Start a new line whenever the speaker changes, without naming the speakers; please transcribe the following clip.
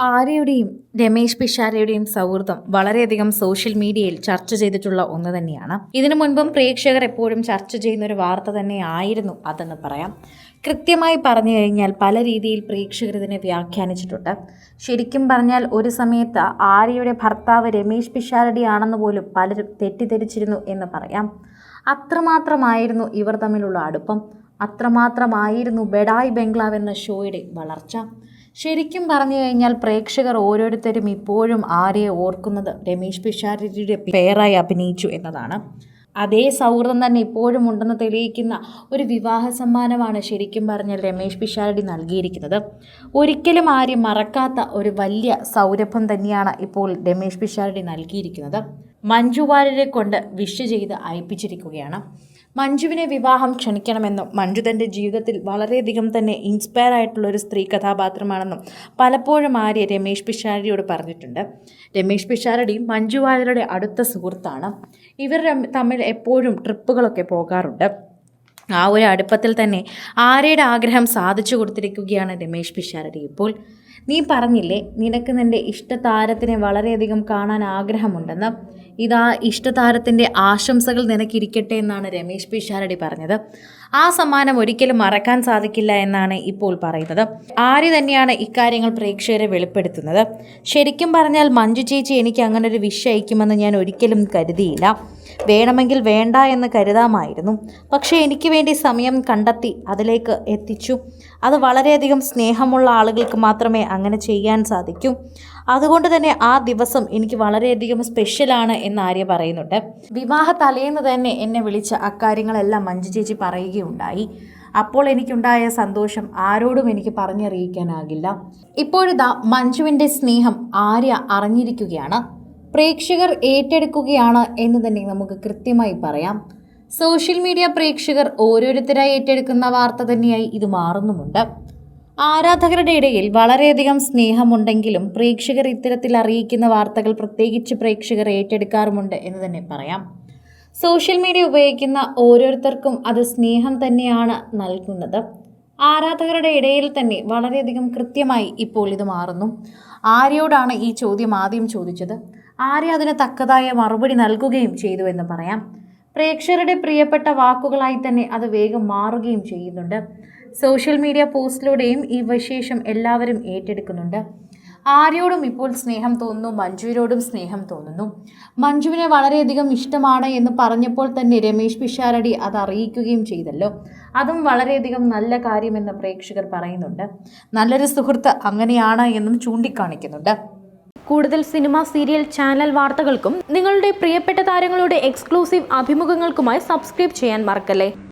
ആര്യയുടെയും രമേശ് പിഷാരയുടെയും സൗഹൃദം വളരെയധികം സോഷ്യൽ മീഡിയയിൽ ചർച്ച ചെയ്തിട്ടുള്ള ഒന്ന് തന്നെയാണ്. ഇതിനു മുൻപും പ്രേക്ഷകർ എപ്പോഴും ചർച്ച ചെയ്യുന്ന ഒരു വാർത്ത തന്നെ ആയിരുന്നു അതെന്ന് പറയാം. കൃത്യമായി പറഞ്ഞു കഴിഞ്ഞാൽ പല രീതിയിൽ പ്രേക്ഷകർ ഇതിനെ വ്യാഖ്യാനിച്ചിട്ടുണ്ട്. ശരിക്കും പറഞ്ഞാൽ ഒരു സമയത്ത് ആര്യയുടെ ഭർത്താവ് രമേശ് പിഷാരടിയാണെന്ന് പോലും പലരും തെറ്റിദ്ധരിച്ചിരുന്നു എന്ന് പറയാം. അത്രമാത്രമായിരുന്നു ഇവർ തമ്മിലുള്ള അടുപ്പം. അത്രമാത്രമായിരുന്നു ബെഡായ് ബംഗ്ലാവ് എന്ന ഷോയുടെ വളർച്ച. ശരിക്കും പറഞ്ഞു കഴിഞ്ഞാൽ പ്രേക്ഷകർ ഓരോരുത്തരും ഇപ്പോഴും ആരെയെ ഓർക്കുന്നത്? രമേശ് പിഷാരടിയുടെ പേരായി അഭിനയിച്ചു എന്നതാണ്. അതേ സൗഹൃദം തന്നെ ഇപ്പോഴും ഉണ്ടെന്ന് തെളിയിക്കുന്ന ഒരു വിവാഹ സമ്മാനമാണ് ശരിക്കും പറഞ്ഞാൽ രമേശ് പിഷാരടി നൽകിയിരിക്കുന്നത്. ഒരിക്കലും ആരും മറക്കാത്ത ഒരു വലിയ സൗരഭം തന്നെയാണ് ഇപ്പോൾ രമേശ് പിഷാരടി നൽകിയിരിക്കുന്നത്. മഞ്ജു വാര്യരെ കൊണ്ട് വിഷ് ചെയ്ത് അയപ്പിച്ചിരിക്കുകയാണ്. മഞ്ജുവിനെ വിവാഹം ക്ഷണിക്കണമെന്നും മഞ്ജു തന്റെ ജീവിതത്തിൽ വളരെയധികം തന്നെ ഇൻസ്പയർ ആയിട്ടുള്ള ഒരു സ്ത്രീ കഥാപാത്രമാണെന്നും പലപ്പോഴും ആര്യ രമേഷ് പിഷാരടിയോട് പറഞ്ഞിട്ടുണ്ട്. രമേഷ് പിഷാരടി മഞ്ജു വാര്യരുടെ അടുത്ത സുഹൃത്താണ്. ഇവർ തമ്മിൽ എപ്പോഴും ട്രിപ്പുകളൊക്കെ പോകാറുണ്ട്. ആ ഒരു അടുപ്പത്തിൽ തന്നെ ആര്യയുടെ ആഗ്രഹം സാധിച്ചു കൊടുത്തിരിക്കുകയാണ് രമേഷ് പിഷാരടി ഇപ്പോൾ. നീ പറഞ്ഞില്ലേ നിനക്ക് നിന്റെ ഇഷ്ടതാരത്തിനെ വളരെയധികം കാണാൻ ആഗ്രഹമുണ്ടെന്ന്? ഇതാ ഇഷ്ടതാരത്തിന്റെ ആശംസകൾ നിനക്കിരിക്കട്ടെ എന്നാണ് രമേശ് പിഷാരടി പറഞ്ഞത്. ആ സമ്മാനം ഒരിക്കലും മറക്കാൻ സാധിക്കില്ല എന്നാണ് ഇപ്പോൾ പറയുന്നത്. ആര്യ തന്നെയാണ് ഇക്കാര്യങ്ങൾ പ്രേക്ഷകരെ വെളിപ്പെടുത്തുന്നത്. ശരിക്കും പറഞ്ഞാൽ മഞ്ജു ചേച്ചി എനിക്ക് അങ്ങനെ ഒരു വിഷ അയക്കുമെന്ന് ഞാൻ ഒരിക്കലും കരുതിയില്ല. വേണമെങ്കിൽ വേണ്ട എന്ന് കരുതാമായിരുന്നു. പക്ഷേ എനിക്ക് വേണ്ടി സമയം കണ്ടെത്തി അതിലേക്ക് എത്തിച്ചു. അത് വളരെയധികം സ്നേഹമുള്ള ആളുകൾക്ക് മാത്രമേ അങ്ങനെ ചെയ്യാൻ സാധിക്കൂ. അതുകൊണ്ട് തന്നെ ആ ദിവസം എനിക്ക് വളരെയധികം സ്പെഷ്യലാണ് എന്ന് ആര്യ പറയുന്നുണ്ട്. വിവാഹ തലേന്ന് തന്നെ എന്നെ വിളിച്ച അക്കാര്യങ്ങളെല്ലാം മഞ്ജു ചേച്ചി പറയുകയുണ്ടായി. അപ്പോൾ എനിക്കുണ്ടായ സന്തോഷം ആരോടും എനിക്ക് പറഞ്ഞറിയിക്കാനാകില്ല. ഇപ്പോഴിതാ മഞ്ജുവിന്റെ സ്നേഹം ആര്യ അറിഞ്ഞിരിക്കുകയാണ്. പ്രേക്ഷകർ ഏറ്റെടുക്കുകയാണ് എന്ന് തന്നെ നമുക്ക് കൃത്യമായി പറയാം. സോഷ്യൽ മീഡിയ പ്രേക്ഷകർ ഓരോരുത്തരായി ഏറ്റെടുക്കുന്ന വാർത്ത തന്നെയായി ഇത് മാറുന്നുമുണ്ട്. ആരാധകരുടെ ഇടയിൽ വളരെയധികം സ്നേഹമുണ്ടെങ്കിലും പ്രേക്ഷകർ ഇത്തരത്തിൽ അറിയിക്കുന്ന വാർത്തകൾ പ്രത്യേകിച്ച് പ്രേക്ഷകർ ഏറ്റെടുക്കാറുമുണ്ട് എന്ന് തന്നെ പറയാം. സോഷ്യൽ മീഡിയ ഉപയോഗിക്കുന്ന ഓരോരുത്തർക്കും അത് സ്നേഹം തന്നെയാണ് നൽകുന്നത്. ആരാധകരുടെ ഇടയിൽ തന്നെ വളരെയധികം കൃത്യമായി ഇപ്പോൾ ഇത് മാറുന്നു. ആര്യോടാണ് ഈ ചോദ്യം ആദ്യം ചോദിച്ചത്? ആര്യ അതിന് തക്കതായ മറുപടി നൽകുകയും ചെയ്തു എന്ന് പറയാം. പ്രേക്ഷകരുടെ പ്രിയപ്പെട്ട വാക്കുകളായി തന്നെ അത് വേഗം മാറുകയും ചെയ്യുന്നുണ്ട്. സോഷ്യൽ മീഡിയ പോസ്റ്റിലൂടെയും ഈ വിശേഷം എല്ലാവരും ഏറ്റെടുക്കുന്നുണ്ട്. ആര്യോടും ഇപ്പോൾ സ്നേഹം തോന്നുന്നു മഞ്ജുവിനോടും സ്നേഹം തോന്നുന്നു. മഞ്ജുവിനെ വളരെയധികം ഇഷ്ടമാണ് എന്ന് പറഞ്ഞപ്പോൾ തന്നെ രമേശ് പിഷാരടി അത് അറിയിക്കുകയും ചെയ്തല്ലോ. അതും വളരെയധികം നല്ല കാര്യമെന്ന് പ്രേക്ഷകർ പറയുന്നുണ്ട്. നല്ലൊരു സുഹൃത്ത് അങ്ങനെയാണ് എന്നും ചൂണ്ടിക്കാണിക്കുന്നുണ്ട്.
കൂടുതൽ സിനിമ സീരിയൽ ചാനൽ വാർത്തകൾക്കും നിങ്ങളുടെ പ്രിയപ്പെട്ട താരങ്ങളുടെ എക്സ്ക്ലൂസീവ് അഭിമുഖങ്ങൾക്കുമായി സബ്സ്ക്രൈബ് ചെയ്യാൻ മറക്കല്ലേ?